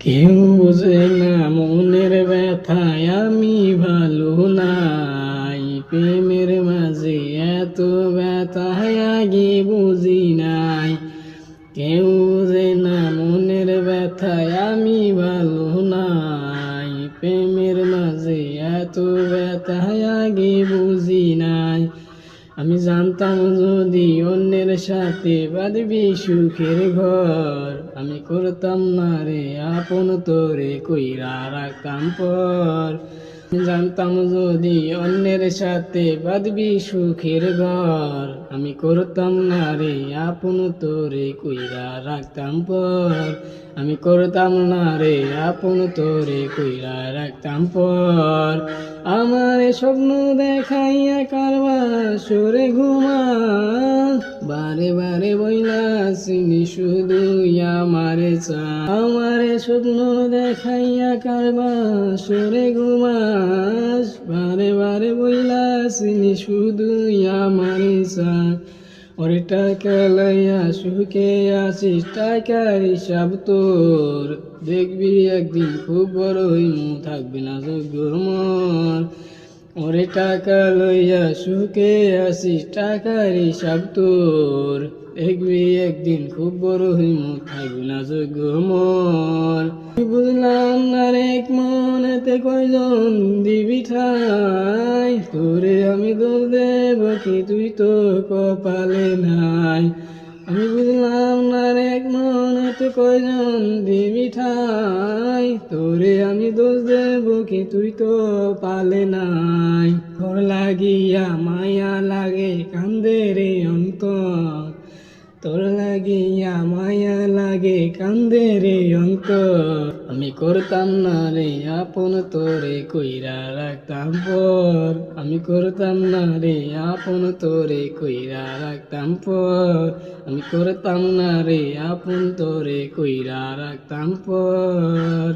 কেউ বোঝে না মনের ব্যথায় আমি ভালো নাই। প্রেমের মাঝে এত ব্যথায় আগে বুঝি নাই। কেউ বোঝে না মনের ব্যথায় আমি ভালো নাই। প্রেমের মাঝে এত ব্যথায় আগে বুঝি নাই। আমি জানতাম যদি অন্যের সাথে বাঁধবি সুখের ঘর, আমি করতাম না রে আপন তোরে কইরা রাখতাম পর। জানতাম যদি অন্যের সাথে বাঁধবি সুখের ঘর। আমি করতাম না রে, আপন তোরে কইরা রাখতাম পর। আমি করতাম না রে, আপন তোরে কইরা রাখতাম পর। আমার স্বপ্ন দেখাইয়া কারবা সরে ঘুমা বারে বারে বইলা চিনি শুধু আমারে চা। আমার স্বপ্ন দেখাইয়া কারবা সরে ঘুমাস? বারে বারে বইলা চিনি শুধু আমারে চা। ওরে টাকা লইয়া সুখে আসিস টাকার হিসাব তোর। দেখবি একদিন খুব বড় হইমু থাকবি না যোগ্যর মন। ওরে টাকা লইয়া সুখে আসিস টাকার হিসাব তোর। দেখবি একদিন খুব বড় হইমু, থাকবি না যোগ্য মন। বুঝলাম না রে এক মনেতে কয়জন দিবি ঠাই। তোরে আমি দোষ দেব কি, তুই তো কপালে নাই। আমি বুঝলাম না রে এক মনেতে কয়জন দিবি ঠাই? তোরে আমি দোষ দেব কি তুই তো পালে নাই। ঘর লাগিয়া মায়া লাগে, কান্দে রে তোর লাগিয়া মায়া লাগে কান্দে রে অন্তর। আমি করতাম না রে আপন তোরে কইরা রাখতাম পর। আমি করতাম না রে আপন তোরে কইরা রাখতাম পর। আমি করতাম না রে আপন তোরে কইরা রাখতাম পর।